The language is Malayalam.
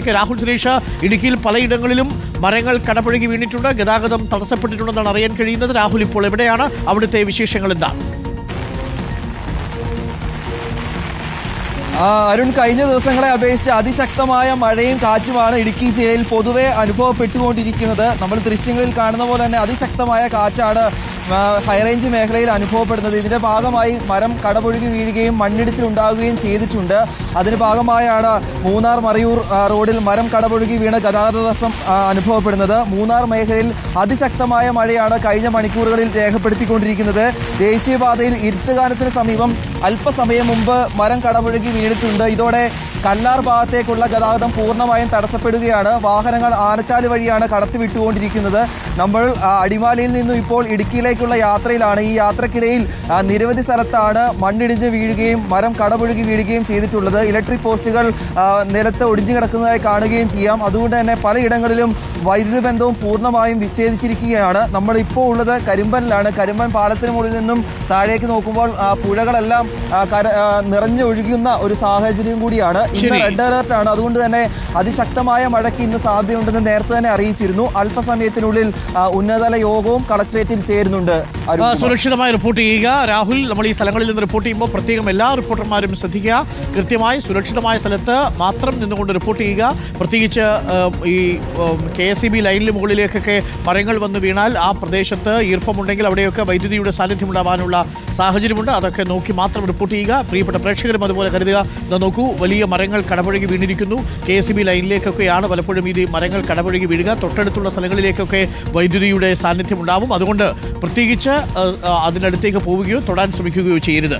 ഒക്കെ രാഹുൽ സുരേഷ് ഇടുക്കിയിൽ പലയിടങ്ങളിലും മരങ്ങൾ കടപുഴകി വീണിട്ടുണ്ട്. ഗതാഗതം തടസ്സപ്പെട്ടിട്ടുണ്ടെന്നാണ് അറിയാൻ കഴിയുന്നത്. രാഹുൽ ഇപ്പോൾ എവിടെയാണ്? അവിടുത്തെ വിശേഷങ്ങൾ എന്താണ്? അരുൺ കഴിഞ്ഞ ദിവസങ്ങളെ അപേക്ഷിച്ച് അതിശക്തമായ മഴയും കാറ്റുമാണ് ഇടുക്കി ജില്ലയിൽ പൊതുവെ അനുഭവപ്പെട്ടുകൊണ്ടിരിക്കുന്നത്. നമ്മൾ ദൃശ്യങ്ങളിൽ കാണുന്ന പോലെ തന്നെ അതിശക്തമായ കാറ്റാണ് ഹൈറേഞ്ച് മേഖലയിൽ അനുഭവപ്പെടുന്നത്. ഇതിന്റെ ഭാഗമായി മരം കടപൊഴുകി വീഴുകയും മണ്ണിടിച്ചിൽ ഉണ്ടാവുകയും ചെയ്തിട്ടുണ്ട്. അതിന് ഭാഗമായാണ് മൂന്നാർ മറയൂർ റോഡിൽ മരം കടപൊഴുകി വീണ് ഗതാഗത തടസ്സം അനുഭവപ്പെടുന്നത്. മൂന്നാർ മേഖലയിൽ അതിശക്തമായ മഴയാണ് കഴിഞ്ഞ മണിക്കൂറുകളിൽ രേഖപ്പെടുത്തിക്കൊണ്ടിരിക്കുന്നത്. ദേശീയപാതയിൽ ഇരുട്ടുകാലത്തിന് സമീപം അല്പസമയം മുമ്പ് മരം കടപുഴകി വീണിട്ടുണ്ട്. ഇതോടെ കല്ലാർ ഭാഗത്തേക്കുള്ള ഗതാഗതം പൂർണമായും തടസ്സപ്പെടുകയാണ്. വാഹനങ്ങൾ ആനച്ചാൽ വഴിയാണ് കടത്തിവിട്ടുകൊണ്ടിരിക്കുന്നത്. നമ്മൾ അടിമാലിയിൽ നിന്നും ഇപ്പോൾ ഇടുക്കിയിലേക്കുള്ള യാത്രയിലാണ്. ഈ യാത്രക്കിടയിൽ നിരവധി സ്ഥലത്താണ് മണ്ണിടിഞ്ഞ് വീഴുകയും മരം കടപുഴകി വീഴുകയും ചെയ്തിട്ടുള്ളത്. ഇലക്ട്രിക് പോസ്റ്റുകൾ നിലത്ത് ഒടിഞ്ഞു കിടക്കുന്നതായി കാണുകയും ചെയ്യാം. അതുകൊണ്ട് തന്നെ പലയിടങ്ങളിലും വൈദ്യുതി ബന്ധവും പൂർണമായും വിച്ഛേദിച്ചിരിക്കുകയാണ്. നമ്മൾ ഇപ്പോൾ ഉള്ളത് കരിമ്പനിലാണ്. കരിമ്പൻ പാലത്തിന് മുകളിൽ നിന്നും താഴേക്ക് നോക്കുമ്പോൾ പുഴകളെല്ലാം നിറഞ്ഞൊഴുകുന്ന ഒരു സാഹചര്യം കൂടിയാണ്. ഇന്ന് റെഡ് അലർട്ട് ആണ്. അതുകൊണ്ട് തന്നെ അതിശക്തമായ മഴയ്ക്ക് ഇന്ന് സാധ്യതയുണ്ടെന്ന് നേരത്തെ തന്നെ അറിയിച്ചിരുന്നു. അല്പസമയത്തിനുള്ളിൽ ഉന്നതതല യോഗവും കളക്ട്രേറ്റിൽ ചേരുന്നുണ്ട്. സുരക്ഷിതമായി റിപ്പോർട്ട് ചെയ്യുക. രാഹുൽ നമ്മൾ ഈ സ്ഥലങ്ങളിൽ നിന്ന് റിപ്പോർട്ട് ചെയ്യുമ്പോൾ പ്രത്യേകം എല്ലാ റിപ്പോർട്ടർമാരും ശ്രദ്ധിക്കുക. കൃത്യമായി സുരക്ഷിതമായ സ്ഥലത്ത് മാത്രം നിന്നുകൊണ്ട് റിപ്പോർട്ട് ചെയ്യുക. പ്രത്യേകിച്ച് ഈ കെ എസ് സി ബി ലൈനിന് മുകളിലേക്കൊക്കെ മരങ്ങൾ വന്ന് വീണാൽ ആ പ്രദേശത്ത് ഈർപ്പമുണ്ടെങ്കിൽ അവിടെയൊക്കെ വൈദ്യുതിയുടെ സാന്നിധ്യം ഉണ്ടാവാനുള്ള സാഹചര്യമുണ്ട്. അതൊക്കെ നോക്കി മാത്രം റിപ്പോർട്ട് ചെയ്യുക. പ്രിയപ്പെട്ട പ്രേക്ഷകരും അതുപോലെ കരുതുക. ഇതാ നോക്കൂ വലിയ മരങ്ങൾ കടപുഴകി വീണിരിക്കുന്നു. കെ എസ് ബി ലൈനിലേക്കൊക്കെയാണ് പലപ്പോഴും ഇത് മരങ്ങൾ കടപുഴകി വീഴുക. തൊട്ടടുത്തുള്ള സ്ഥലങ്ങളിലേക്കൊക്കെ വൈദ്യുതിയുടെ സാന്നിധ്യമുണ്ടാവും. അതുകൊണ്ട് പ്രത്യേകിച്ച് അതിനടുത്തേക്ക് പോവുകയോ തൊടാൻ ശ്രമിക്കുകയോ ചെയ്യരുത്.